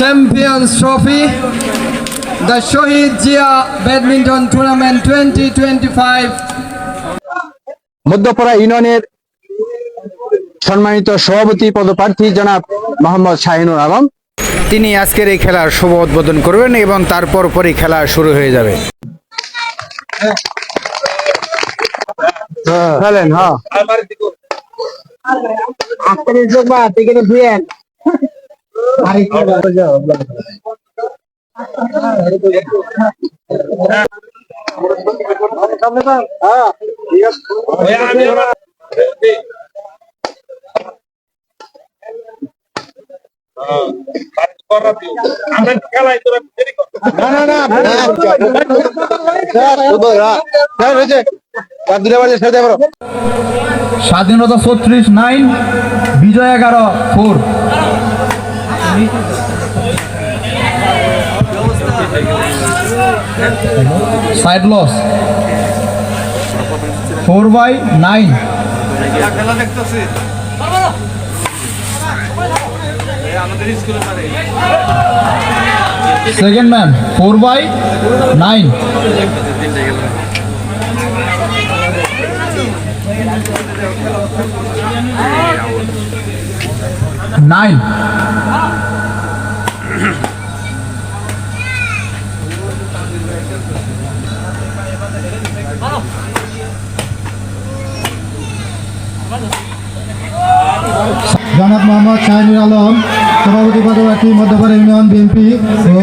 Champions Trophy, the Shohid Jia Badminton Tournament 2025. Madhyapara ইউনিয়নের সম্মানিত সভাপতি পদপ্রার্থী জনাব মোহাম্মদ শাহিনুর আলম। তিনি আজকের এই খেলার শুভ উদ্বোধন করবেন এবং তারপর পরই খেলা শুরু হয়ে যাবে। স্বাধীনতা ছত্রিশ নাইন বিজয় এগারো four. Side loss four by nine second man four by nine nine জনাব মোহাম্মদ শাহিনুর আলম সভাপতি পদপ্রার্থী মধ্যপাড়া ইউনিয়ন বিএনপি ও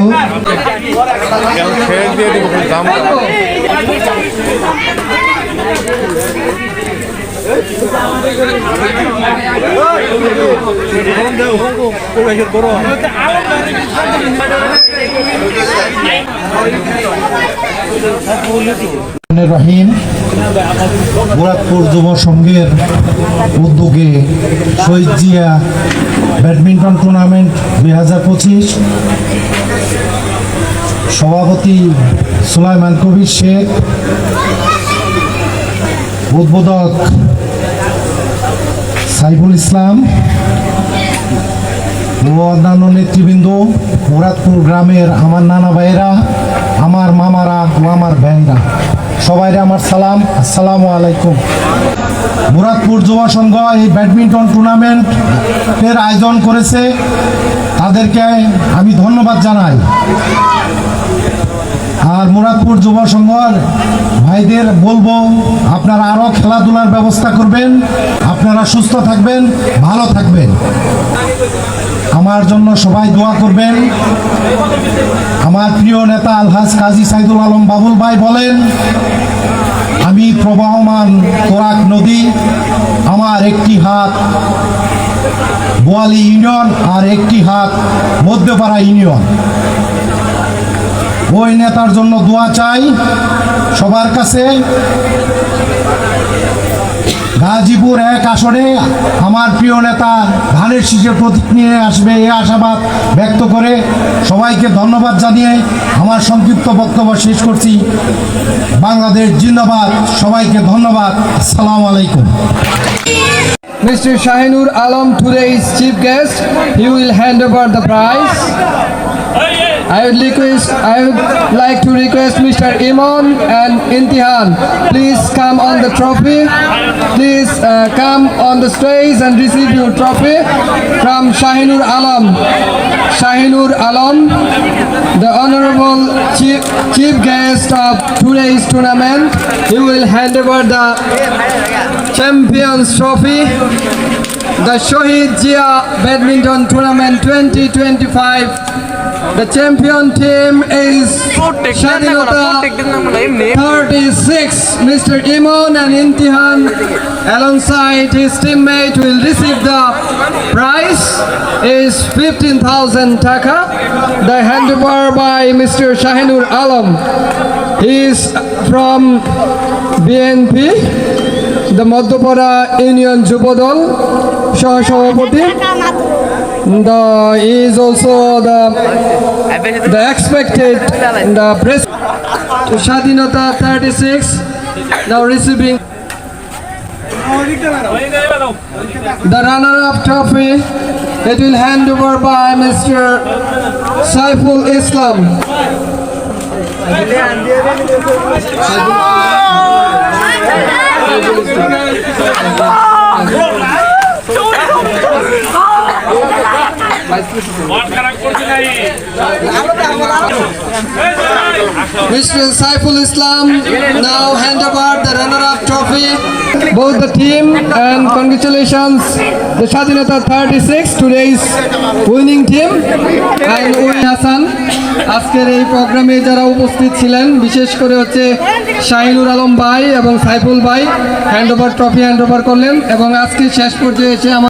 রহিম, মুরাদপুর যুব সংঘের উদ্যোগে শহীদ জিয়া ব্যাডমিন্টন টুর্নামেন্ট দুই হাজার পঁচিশ। সভাপতি সুলাইমান কবির শেখ, উদ্বোধক সাইফুল ইসলাম ও অন্যান্য নেতৃবৃন্দ, মুরাদপুর গ্রামের আমার নানা ভাইয়েরা, আমার মামারা ও আমার ভাইরা সবাইরে আমার সালাম, আসসালামু আলাইকুম। মুরাদপুর যুব সংঘ এই ব্যাডমিন্টন টুর্নামেন্টের আয়োজন করেছে। তাদেরকে আমি ধন্যবাদ জানাই। আর মুরাদপুর যুব সংঘর ভাইদের বলব, আপনারা আরও খেলাধুলার ব্যবস্থা করবেন। আপনারা সুস্থ থাকবেন, ভালো থাকবেন। আমার জন্য সবাই দোয়া করবেন। আমার প্রিয় নেতা আলহাজ কাজী সাইদুল আলম বাবুল ভাই বলেন, আমি প্রবাহমান তোরাক নদী, আমার একটি হাত বোয়ালি ইউনিয়ন আর একটি হাত মধ্যপাড়া ইউনিয়ন। ওই নেতার জন্য দোয়া চাই সবার কাছে। গাজীপুর এক আসনে আমার প্রিয় নেতা ধানের শীষের প্রতীক নিয়ে আসবে এই আশাবাদ ব্যক্ত করে সবাইকে ধন্যবাদ জানিয়ে আমার সংক্ষিপ্ত বক্তব্য শেষ করছি বাংলাদেশ জিন্দাবাদ সবাইকে ধন্যবাদ আসসালামু আলাইকুম Mr. Shahinur Alam, today's chief guest, he will hand over the prize. I would request, I would like to request Mr. Iman and Intihan, please come on the trophy. Please uh, come on the stage and receive your trophy from Shahinur Alam. Shahinur Alam, the honorable chief, chief guest of today's tournament, he will hand over the Champions Trophy, the Shohid Jia Badminton Tournament 2025. The champion team is Shadinata 36. Mr. Imon and Intihan alongside his teammate will receive the prize is 15,000 taka. The handover by Mr. Shahinur Alam. He is from BNP. The Madhyapara union Jubo Dal সহসভাপতি he is also the the expected the press স্বাধীনতা 36 now receiving The runner-up trophy, it will hand over by Mr. Saiful Islam. Mr. Saiful Islam now hand over the runner-up trophy. Both the team and congratulations the Shadinata 36 today's winning team and Uy Hassan আজকের এই প্রোগ্রামে যারা উপস্থিত ছিলেন, বিশেষ করে হচ্ছে শাহিনুর আলম ভাই এবং সাইফুল ভাই hand over trophy hand over করলেন এবং আজকে শেষ পর্যায়ে এসে আমার